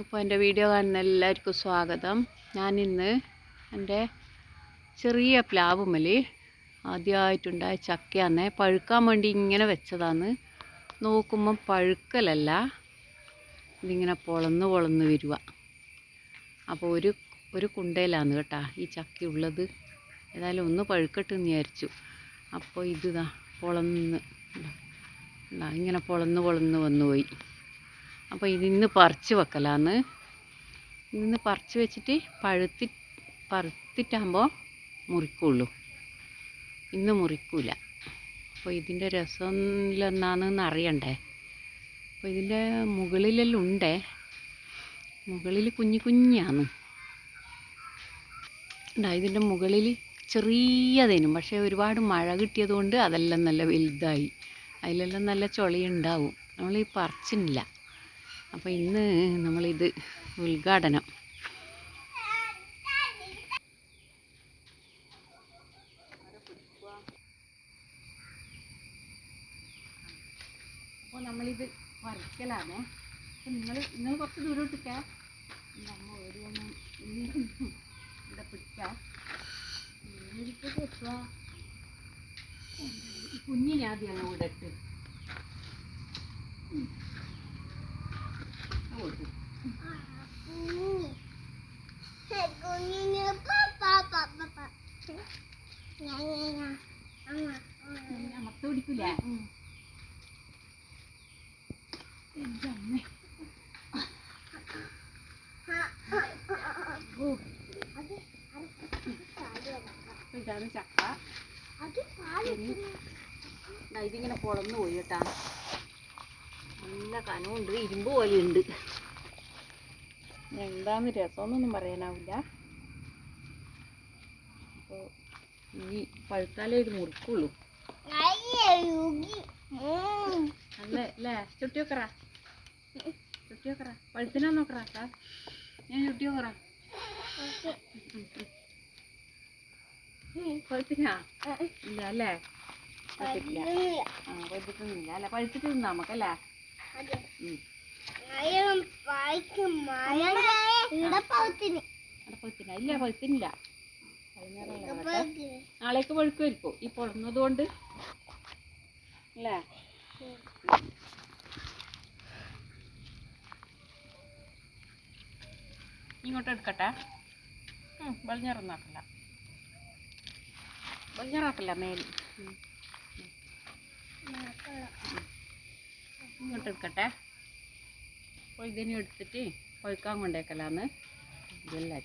ഇപ്പോൾ എന്റെ വീഡിയോ കാണുന്ന എല്ലാവർക്കും സ്വാഗതം. ഞാനിന്ന് എന്റെ ചെറിയ പ്ലാവുമ്മൽ ആദ്യമായിട്ടുണ്ടായ ചക്കയാന്ന് പഴുക്കാൻ വേണ്ടി ഇങ്ങനെ വെച്ചതാണ്. നോക്കുമ്പം പഴുക്കലല്ല ഇതിങ്ങനെ പൊളന്ന് പൊളന്ന് വരിക അപ്പോൾ ഒരു ഒരു കുണ്ടയിലാണ് കേട്ടാ ഈ ചക്ക ഉള്ളത് ഏതായാലും ഒന്ന് പഴുക്കട്ടെ എന്ന് വിചാരിച്ചു. അപ്പോൾ ഇതാ പൊളന്ന് ഇങ്ങനെ പൊളന്ന് പൊളന്ന് വന്നു പോയി അപ്പോൾ ഇതിന്ന് പറിച്ച് വെക്കലാന്ന്. ഇന്ന് പറിച്ച് വെച്ചിട്ട് പഴുത്തി പറുത്തിട്ടാകുമ്പോൾ മുറിക്കുള്ളൂ. ഇന്ന് മുറിക്കൂല. അപ്പോൾ ഇതിന്റെ രസമില്ലെന്നാണെന്ന് അറിയണ്ടേ? അപ്പോൾ ഇതിന്റെ മുകളിലെല്ലാം ഉണ്ടേ മുകളിൽ കുഞ്ഞു കുഞ്ഞാണ് ഉണ്ടാ ഇതിന്റെ മുകളിൽ ചെറിയതേനും പക്ഷേ ഒരുപാട് മഴ കിട്ടിയതുകൊണ്ട് അതെല്ലാം നല്ല വലുതായി. അതിലെല്ലാം നല്ല ചൊളിയുണ്ടാവും. നമ്മൾ ഈ പറിച്ചില്ല അപ്പോൾ ഇന്ന് നമ്മളിത് ഉദ്ഘാടനം. അപ്പോൾ നമ്മളിത് വരയ്ക്കലാണ്. അപ്പം നിങ്ങൾ നിങ്ങൾ കുറച്ച് ദൂരോട്ടിക്കാ നമ്മൾ ഓരോന്നും ഇവിടെ പിടിക്കാം. കുഞ്ഞിനെ ആദ്യം അങ്ങ് ഇവിടെ ഇട്ട്. ഇതിങ്ങനെ പൊളന്നു പോയി കേട്ടാ. നല്ല കനമുണ്ട് ഇരുമ്പ് പോലെയുണ്ട്. എന്താന്ന് രസമൊന്നും പറയാനാവില്ല അപ്പോൾ ഇനി പഴുത്താലേ ഇത് മുറിക്കുള്ളൂ. അല്ലേ പഴുത്തിനാ നോക്കറ സാർ ഞാൻ പഴുത്തിനാ? ഇല്ല അല്ലേ പഴുത്തിട്ടില്ല. ആ പഴുത്തിട്ടൊന്നുമില്ല അല്ല പഴുത്തിട്ട് തിന്നാ നമുക്കല്ലേ ഇല്ല പഴുത്തിനില്ല. നാളേക്ക് വഴുക്കുമായിരിക്കും ഈ പൊളന്നത് കൊണ്ട് അല്ലേ ഇങ്ങോട്ട് എടുക്കട്ടെ. വെളിഞ്ഞറൊന്നാക്കല്ല വെളിഞ്ഞറാക്കല്ല മേൽ ഉം. ഇങ്ങോട്ട് എടുക്കട്ടെ. അപ്പോൾ എടുത്തിട്ട് കൊഴുക്കാൻ കൊണ്ടേക്കലാന്ന്. ഇതെല്ലാം